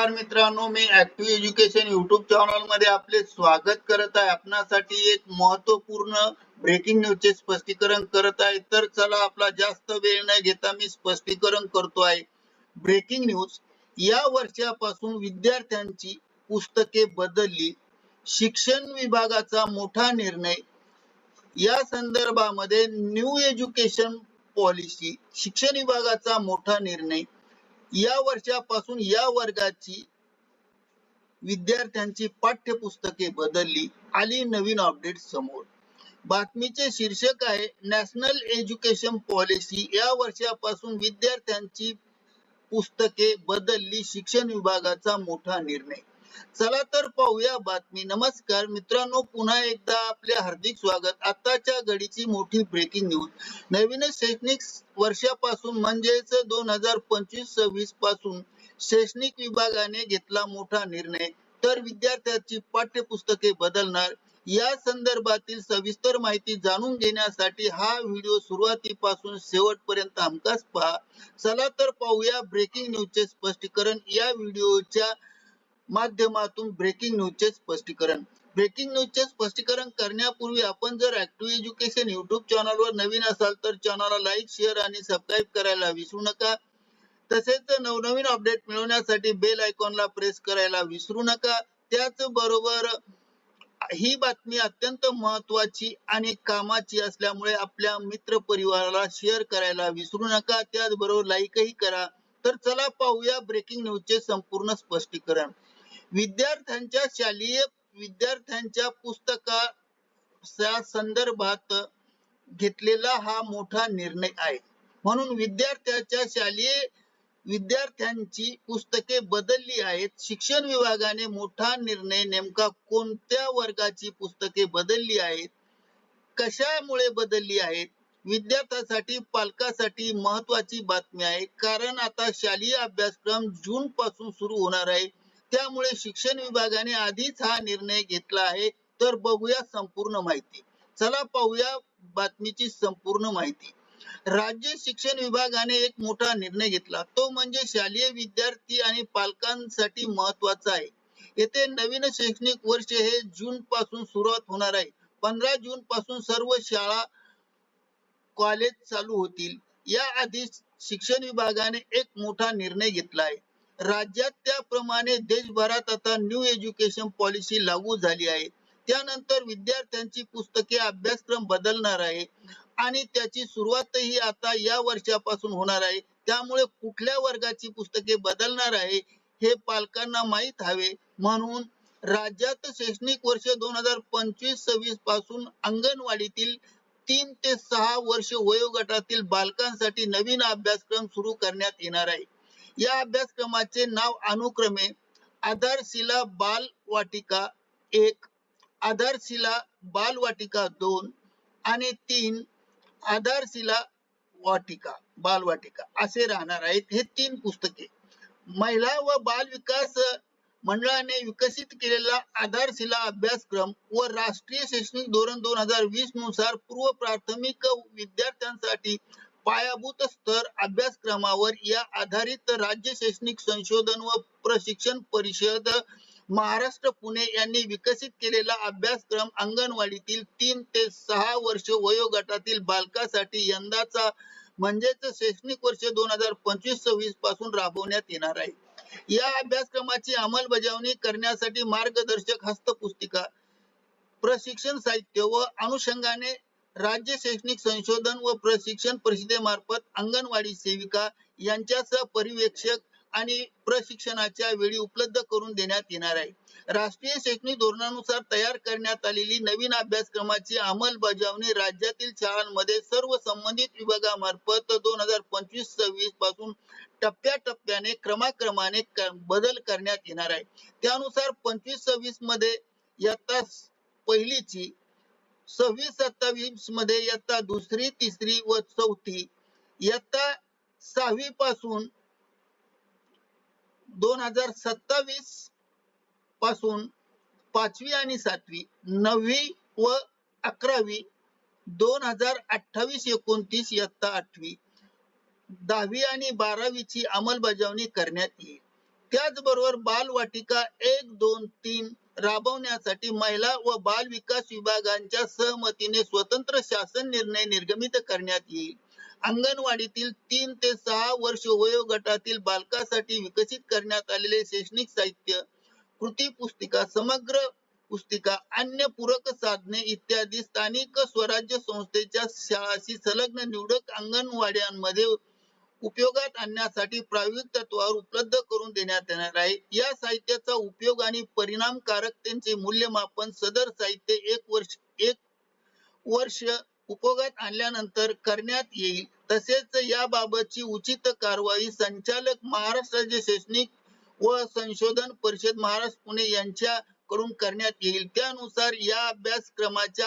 नमस्कार मित्रांनो मी ऍक्टिव्ह एज्युकेशन युट्यूब चॅनलमध्ये आपले स्वागत करत आहे. आपणासाठी एक महत्त्वपूर्ण ब्रेकिंग न्यूजचे स्पष्टीकरण करत आहे. तर चला आपला जास्त वेळ न घेता मी स्पष्टीकरण करतो आहे. ब्रेकिंग न्यूज या वर्षापासून विद्यार्थ्यांची पुस्तके बदलली. शिक्षण विभागाचा मोठा निर्णय या संदर्भामध्ये न्यू एज्युकेशन पॉलिसी शिक्षण विभागाचा मोठा निर्णय या वर्षापासून या वर्गाची विद्यार्थ्यांची पाठ्यपुस्तके बदलली. आली नवीन अपडेट समोर. बातमीचे शीर्षक आहे नॅशनल एज्युकेशन पॉलिसी या वर्षापासून विद्यार्थ्यांची पुस्तके बदलली शिक्षण विभागाचा मोठा निर्णय. चला तर पाहूया बातमी. नमस्कार. मित्रांनो पुन्हा एकदा आपले हार्दिक स्वागत. आताच्या घडीची मोठी ब्रेकिंग न्यूज नवीन शैक्षणिक वर्षापासून म्हणजेच दोन हजार पंचवीस सव्वीसपासून शैक्षणिक विभागाने घेतला मोठा निर्णय. तर विद्यार्थ्यांची पाठ्यपुस्तके बदलणार. या संदर्भातील सविस्तर माहिती जाणून घेण्यासाठी हा व्हिडिओ सुरुवातीपासून शेवटपर्यंत हमखास पहा. चला तर पाहूया ब्रेकिंग न्यूजचे स्पष्टीकरण. या व्हिडिओच्या माध्यमातून ब्रेकिंग न्यूजचे स्पष्टीकरण. ब्रेकिंग न्यूजचे स्पष्टीकरण करण्यापूर्वी आपण जर ऍक्टिव्ह एज्युकेशन युट्यूब चॅनलवर नवीन असाल तर चॅनलला लाईक शेअर आणि सबस्क्राईब करायला विसरू नका. तसेच नवनवीन अपडेट मिळवण्यासाठी बेल आयकॉनला प्रेस करायला विसरू नका. त्याचबरोबर ही बातमी अत्यंत महत्वाची आणि कामाची असल्यामुळे आपल्या मित्र परिवाराला शेअर करायला विसरू नका. त्याचबरोबर लाईकही करा. तर चला पाहूया ब्रेकिंग न्यूजचे संपूर्ण स्पष्टीकरण. विद्यार्थ्यांच्या शालेय विद्यार्थ्यांच्या पुस्तका संदर्भात घेतलेला हा मोठा निर्णय आहे. म्हणून विद्यार्थ्याच्या शालेय विद्यार्थ्यांची पुस्तके बदलली आहेत. शिक्षण विभागाने मोठा निर्णय नेमका कोणत्या वर्गाची पुस्तके बदलली आहेत? कशामुळे बदलली आहेत? विद्यार्थ्यासाठी पालकासाठी महत्वाची बातमी आहे. कारण आता शालेय अभ्यासक्रम जून पासून सुरू होणार आहे. त्यामुळे शिक्षण विभागाने आधीच हा निर्णय घेतला आहे. तर बघूया संपूर्ण माहिती. चला पाहूया बातमीची संपूर्ण माहिती. राज्य शिक्षण विभागाने एक मोठा निर्णय घेतला. तो म्हणजे शालेय विद्यार्थी आणि पालकांसाठी महत्त्वाचा आहे. येथे नवीन शैक्षणिक वर्ष हे जून पासून सुरुवात होणार आहे. पंधरा जून पासून सर्व शाळा कॉलेज चालू होतील. या आधी शिक्षण विभागाने एक मोठा निर्णय घेतला आहे. राज्यात त्याप्रमाणे देशभरात आता न्यू एज्युकेशन पॉलिसी लागू झाली आहे. त्यानंतर विद्यार्थ्यांची पुस्तके अभ्यासक्रम बदलणार आहे. आणि त्याची सुरुवातही आता या वर्षापासून होणार आहे. त्यामुळे कुठल्या वर्गाची पुस्तके बदलणार आहे हे पालकांना माहीत हवे. म्हणून राज्यात शैक्षणिक वर्ष दोन हजार पंचवीस सव्वीसपासून अंगणवाडीतील तीन ते सहा वर्ष वयोगटातील बालकांसाठी नवीन अभ्यासक्रम सुरू करण्यात येणार आहे. या अभ्यासक्रमाचे नाव अनुक्रमे आधारशिला बाल वाटिका एक आधारशिला बाल वाटिका दोन आणि तीन आधारशिला वाटिका बाल वाटिका असे राहणार आहेत हे तीन पुस्तके. महिला व बाल विकास मंडळाने विकसित केलेला आधारशिला अभ्यासक्रम व राष्ट्रीय शैक्षणिक धोरण दोन हजार वीसनुसार पूर्व प्राथमिक विद्यार्थ्यांसाठी पायाभूत स्तर अभ्यासक्रमावर या आधारित राज्य शैक्षणिक संशोधन व प्रशिक्षण परिषद महाराष्ट्र पुणे यांनी विकसित केलेला अभ्यासक्रम अंगणवाडीतील तीन ते सहा वर्ष वयोगटातील बालकासाठी यंदाचा म्हणजेच शैक्षणिक वर्ष दोन हजार पंचवीस सव्वीसपासून राबवण्यात येणार आहे. या अभ्यासक्रमाची अंमलबजावणी करण्यासाठी मार्गदर्शक हस्तपुस्तिका प्रशिक्षण साहित्य व अनुषंगाने राज्य शैक्षणिक संशोधन व प्रशिक्षण परिषदेमार्फत अंगणवाडी सेविका यांच्यासह पर्यवेक्षक आणि प्रशिक्षणाच्या वेळी उपलब्ध करून देण्यात येणार आहे. राष्ट्रीय शैक्षणिक धोरणानुसार तयार करण्यात आलेली नवीन अभ्यासक्रमाची अंमलबजावणी राज्यातील शाळांमध्ये सर्व संबंधित विभागामार्फत दोन हजार पंचवीस सव्वीसपासून टप्प्याटप्प्याने क्रमाक्रमाने बदल करण्यात येणार आहे. त्यानुसार पंचवीस सव्वीसमध्ये इयत्ता पहिलीची सव्वीस सत्तावीसमध्ये इयत्ता दुसरी तिसरी व चौथी. इयत्ता सहावी पासून दोन हजार सत्तावीसपासून पाचवी आणि सातवी नववी व अकरावी दोन हजार अठ्ठावीस एकोणतीस इयत्ता आठवी. दहावी आणि बारावीची अंमलबजावणी करण्यात येईल. त्याचबरोबर बालवाटिका एक दोन तीन राबवण्यासाठी महिला व बाल विकास विभागांच्या सहमतीने स्वतंत्र शासन निर्णय निर्गमित करण्यात येईल. अंगणवाडीतील तीन ते सहा वर्ष वयोगटातील बालकासाठी विकसित करण्यात आलेले शैक्षणिक साहित्य कृती पुस्तिका समग्र पुस्तिका अन्य पूरक साधने इत्यादी स्थानिक स्वराज्य संस्थेच्या शाळाशी संलग्न निवडक अंगणवाड्यांमध्ये उपयोगात आणण्यासाठी प्रायोगिक तत्वावर उपलब्ध करून देण्यात येणार आहे. या साहित्याचा उपयोग आणि परिणामकारकतेचे मूल्यमापन सदर साहित्य एक वर्ष एक वर्ष उपयोगात आणल्यानंतर करण्यात येईल. तसेच याबाबतची उचित कारवाई संचालक महाराष्ट्र शैक्षणिक व संशोधन परिषद महाराष्ट्र पुणे यांच्या कडून करण्यात येईल. त्यानुसार या अभ्यासक्रमाच्या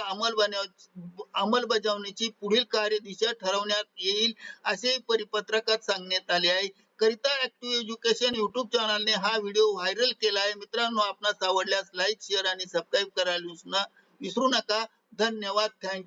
अंमलबजावणीची पुढील कार्यदिशा ठरवण्यात येईल असे परिपत्रकात सांगण्यात आले आहे. करिता ऍक्टिव्ह एज्युकेशन युट्यूब चॅनलने हा व्हिडिओ व्हायरल केला आहे. मित्रांनो आपणास आवडल्यास लाईक शेअर आणि सबस्क्राईब करायला विसरू नका. धन्यवाद. थँक्यू